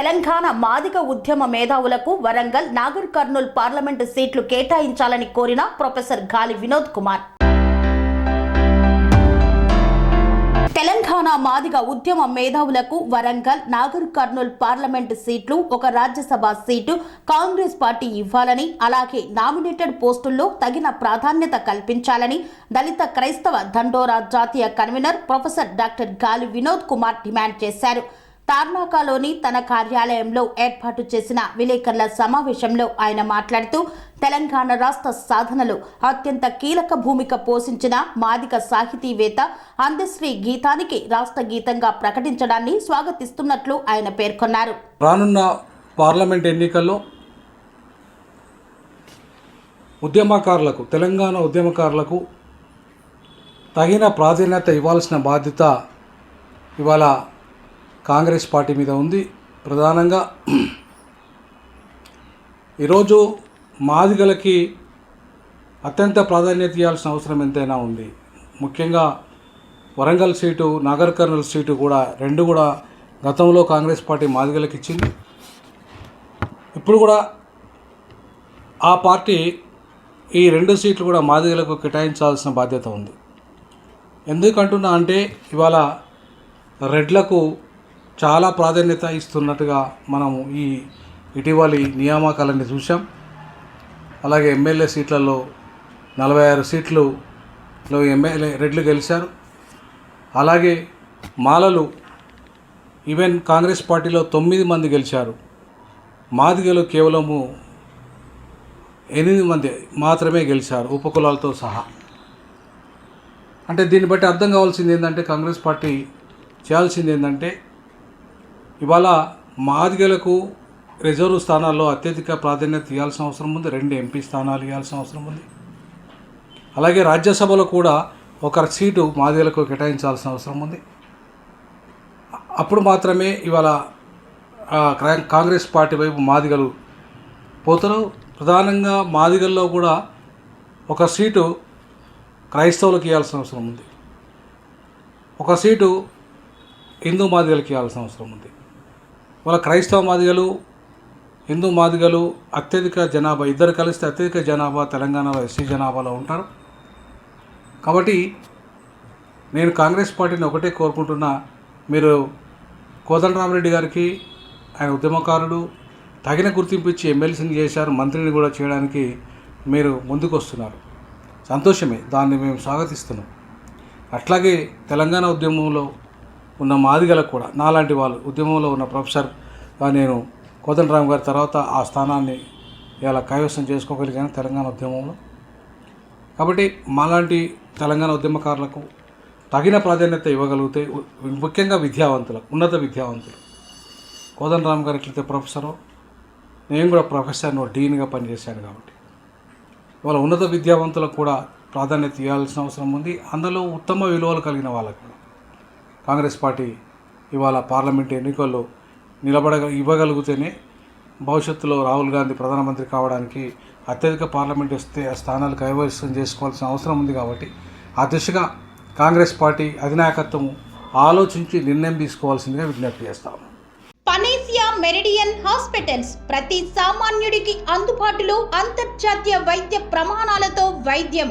తెలంగాణ మాదిగ ఉద్యమ మేధావులకు వరంగల్ నాగర్ కర్నూల్ పార్లమెంటు సీట్లు కేటాయించాలని కోరిన ప్రొఫెసర్ గాలి వినోద్ కుమార్. తెలంగాణ మాదిగ ఉద్యమ మేధావులకు వరంగల్ నాగర్ కర్నూల్ పార్లమెంటు సీట్లు ఒక రాజ్యసభ సీటు కాంగ్రెస్ పార్టీ ఇవ్వాలని అలాగే నామినేటెడ్ పోస్టుల్లో తగిన ప్రాధాన్యత కల్పించాలని దళిత క్రైస్తవ దండోరా జాతీయ కన్వీనర్ ప్రొఫెసర్ డాక్టర్ గాలి వినోద్ కుమార్ డిమాండ్ చేశారు. తార్నాకాలోని తన కార్యాలయంలో ఏర్పాటు చేసిన విలేకరుల సమావేశంలో ఆయన మాట్లాడుతూ తెలంగాణ రాష్ట్ర సాధనలో అత్యంత కీలక భూమిక పోషించిన మాదిక సాహితీవేత్త అందశ్రీ గీతానికి రాష్ట్ర గీతంగా ప్రకటించడాన్ని స్వాగతిస్తున్నట్లు ఆయన పేర్కొన్నారు. రానున్న పార్లమెంట్ ఎన్నికల్లో ఉద్యమకారులకు తెలంగాణ ఉద్యమకారులకు తగిన ప్రాధాన్యత ఇవ్వాల్సిన బాధ్యత ఇవాళ కాంగ్రెస్ పార్టీ మీద ఉంది. ప్రధానంగా ఈరోజు మాదిగలకి అత్యంత ప్రాధాన్యత ఇవ్వాల్సిన అవసరం ఎంతైనా ఉంది. ముఖ్యంగా వరంగల్ సీటు నాగర్ కర్నూలు సీటు కూడా రెండు కూడా గతంలో కాంగ్రెస్ పార్టీ మాదిగలకు ఇచ్చింది. ఇప్పుడు కూడా ఆ పార్టీ ఈ రెండు సీట్లు కూడా మాదిగలకు కేటాయించాల్సిన బాధ్యత ఉంది. ఎందుకంటున్నా అంటే ఇవాళ రెడ్లకు చాలా ప్రాధాన్యత ఇస్తున్నట్టుగా మనము ఈ ఇటీవలి నియామకాలన్నీ చూసాం అలాగే ఎమ్మెల్యే సీట్లలో నలభై ఆరు సీట్లులో ఎమ్మెల్యే రెడ్లు గెలిచారు. అలాగే మాలలు ఈవెన్ కాంగ్రెస్ పార్టీలో తొమ్మిది మంది గెలిచారు. మాదిగలు కేవలము ఎనిమిది మంది మాత్రమే గెలిచారు ఉపకులాలతో సహా. అంటే దీన్ని బట్టి అర్థం కావాల్సింది ఏంటంటే కాంగ్రెస్ పార్టీ చేయాల్సింది ఏంటంటే ఇవాళ మాదిగలకు రిజర్వ్ స్థానాల్లో అత్యధిక ప్రాధాన్యత ఇవ్వాల్సిన అవసరం ఉంది. రెండు ఎంపీ స్థానాలు ఇవ్వాల్సిన అవసరం ఉంది. అలాగే రాజ్యసభలో కూడా ఒక సీటు మాదిగలకు కేటాయించాల్సిన అవసరం ఉంది. అప్పుడు మాత్రమే ఇవాళ కాంగ్రెస్ పార్టీ వైపు మాదిగలు పోతారు. ప్రధానంగా మాదిగల్లో కూడా ఒక సీటు క్రైస్తవులకు ఇవ్వాల్సిన అవసరం ఉంది. ఒక సీటు హిందూ మాదిగలకు ఇవ్వాల్సిన అవసరం ఉంది. వాళ్ళ క్రైస్తవ మాదిగలు హిందూ మాదిగలు అత్యధిక జనాభా ఇద్దరు కలిస్తే అత్యధిక జనాభా తెలంగాణలో ఎస్సీ జనాభాలో ఉంటారు. కాబట్టి నేను కాంగ్రెస్ పార్టీని ఒకటే కోరుకుంటున్నా. మీరు కోదండరామరెడ్డి గారికి ఆయన ఉద్యమకారుడు తగిన గుర్తింపు ఇచ్చి ఎమ్మెల్సీని చేశారు మంత్రిని కూడా చేయడానికి మీరు ముందుకు వస్తున్నారు సంతోషమే దాన్ని మేము స్వాగతిస్తున్నాం. అట్లాగే తెలంగాణ ఉద్యమంలో ఉన్న మాదిగలకు కూడా నాలాంటి వాళ్ళు ఉద్యమంలో ఉన్న ప్రొఫెసర్ నేను కోదండరామ్ గారి తర్వాత ఆ స్థానాన్ని ఇలా కైవసం చేసుకోగలిగాను తెలంగాణ ఉద్యమంలో. కాబట్టి మాలాంటి తెలంగాణ ఉద్యమకారులకు తగిన ప్రాధాన్యత ఇవ్వగలిగితే ముఖ్యంగా విద్యావంతులకు ఉన్నత విద్యావంతులు. కోదండరామ్ గారు ఎట్లయితే ప్రొఫెసరో నేను కూడా ప్రొఫెసర్ను డీన్గా పనిచేశాను కాబట్టి. వాళ్ళ ఉన్నత విద్యావంతులకు కూడా ప్రాధాన్యత ఇవ్వాల్సిన అవసరం ఉంది. అందులో ఉత్తమ విలువలు కలిగిన వాళ్ళకు కాంగ్రెస్ పార్టీ ఇవాళ పార్లమెంట్ ఎన్నికల్లో నిలబడ ఇవ్వగలిగితేనే భవిష్యత్తులో రాహుల్ గాంధీ ప్రధానమంత్రి కావడానికి అత్యధిక పార్లమెంట్ వస్తే ఆ స్థానాలు కైవసం చేసుకోవాల్సిన అవసరం ఉంది కాబట్టి ఆ దిశగా కాంగ్రెస్ పార్టీ అధినాయకత్వం ఆలోచించి నిర్ణయం తీసుకోవాల్సిందిగా విజ్ఞప్తి చేస్తాము పనేసియా మెరిడియన్ హాస్పిటల్స్ ప్రతి సామాన్యుడికి అందుబాటులో అంతర్జాతీయ వైద్య ప్రమాణాలతో వైద్యం.